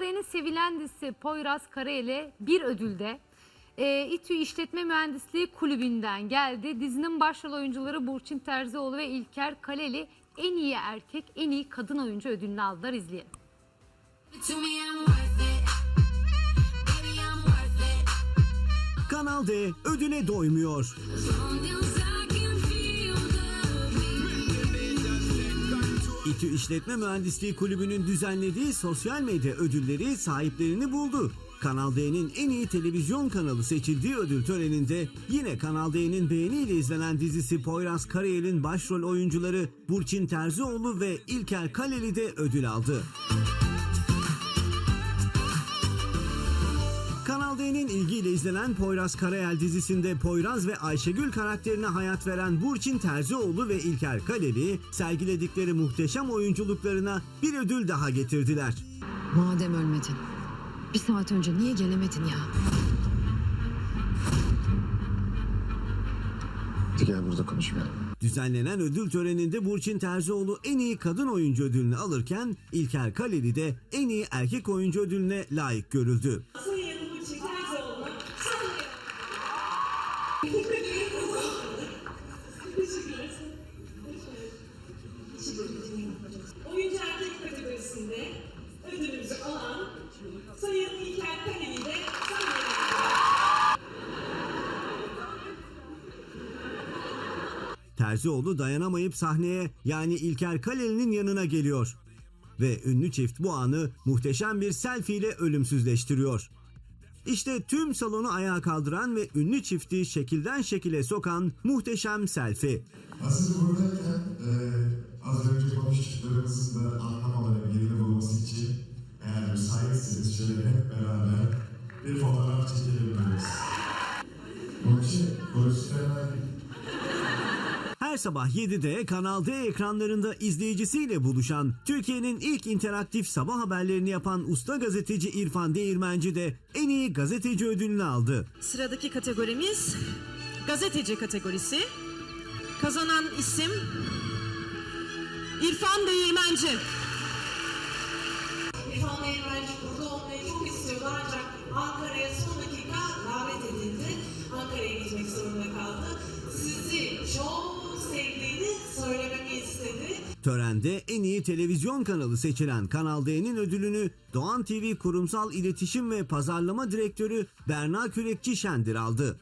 D'nin sevilen dizisi Poyraz Karayel'e bir ödülde e, İTÜ İşletme Mühendisliği Kulübü'nden geldi. Dizinin başrol oyuncuları Burçin Terzioğlu ve İlker Kaleli en iyi erkek, en iyi kadın oyuncu ödülünü aldılar. İzleyelim. Kanal D ödüle doymuyor. İTÜ İşletme Mühendisliği Kulübü'nün düzenlediği sosyal medya ödülleri sahiplerini buldu. Kanal D'nin en iyi televizyon kanalı seçildiği ödül töreninde yine Kanal D'nin beğeniyle izlenen dizisi Poyraz Karayel'in başrol oyuncuları Burçin Terzioğlu ve İlker Kaleli de ödül aldı. Kanal D'nin ilgiyle izlenen Poyraz Karayel dizisinde Poyraz ve Ayşegül karakterine hayat veren Burçin Terzioğlu ve İlker Kaleli sergiledikleri muhteşem oyunculuklarına bir ödül daha getirdiler. Madem ölmedin. Bir saat önce niye gelemedin ya? Gel burada konuşmayalım. Düzenlenen ödül töreninde Burçin Terzioğlu en iyi kadın oyuncu ödülünü alırken İlker Kaleli de en iyi erkek oyuncu ödülüne layık görüldü. Sayın Burçin Terzoğlu. Oyuncu erkek kategorisinde Terzioğlu dayanamayıp sahneye yani İlker Kaleli'nin yanına geliyor. Ve ünlü çift bu anı muhteşem bir selfie ile ölümsüzleştiriyor. İşte tüm salonu ayağa kaldıran ve ünlü çifti şekilden şekile sokan muhteşem selfie. Aslında buradayken e, az önce konuştuklarımızın da anlamaları yerine bulması için eğer müsaitseniz şöyle hep beraber bir fotoğraf çekebiliriz. İçin profesyonel Her sabah 7'de Kanal D ekranlarında izleyicisiyle buluşan Türkiye'nin ilk interaktif sabah haberlerini yapan usta gazeteci İrfan Değirmenci de en iyi gazeteci ödülünü aldı. Sıradaki kategorimiz gazeteci kategorisi. Kazanan isim İrfan Değirmenci. İrfan Beymenci burada olmayı çok Törende en iyi televizyon kanalı seçilen Kanal D'nin ödülünü Doğan TV Kurumsal İletişim ve Pazarlama Direktörü Berna Kürekçi Şendir aldı.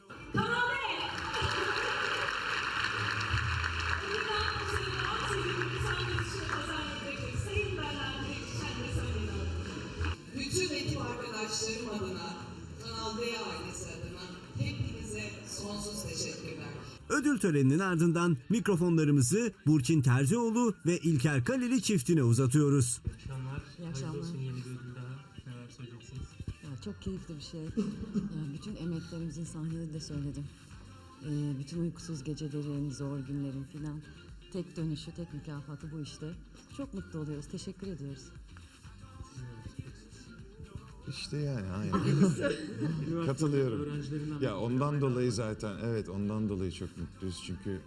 Ödül töreninin ardından mikrofonlarımızı Burçin Terzioğlu ve İlker Kaleli çiftine uzatıyoruz. akşamlar. İyi akşamlar. olsun yeni bir ödül daha. Neler söyleyeceksiniz? ya çok keyifli bir şey. Yani bütün emeklerimizin sahnede de söyledim. Ee, bütün uykusuz gecelerin, zor günlerin filan. Tek dönüşü, tek mükafatı bu işte. Çok mutlu oluyoruz. Teşekkür ediyoruz. İşte yani aynen. Katılıyorum. Ya ondan dolayı zaten evet ondan dolayı çok mutluyuz çünkü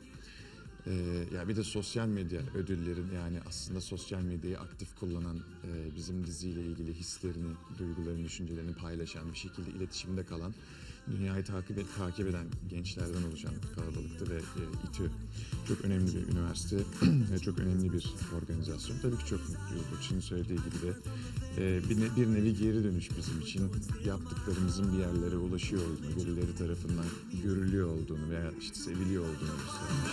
e, ya bir de sosyal medya ödüllerin yani aslında sosyal medyayı aktif kullanan e, bizim diziyle ilgili hislerini, duygularını, düşüncelerini paylaşan bir şekilde iletişimde kalan dünyayı takip takip eden gençlerden oluşan kalabalıktı ve e, İTÜ çok önemli bir üniversite ve çok önemli bir organizasyon. Tabii ki çok mutluyuz. Burçin'in söylediği gibi de e, bir, ne- bir nevi geri dönüş bizim için yaptıklarımızın bir yerlere ulaşıyor olduğunu, birileri tarafından görülüyor olduğunu veya işte seviliyor olduğunu şey.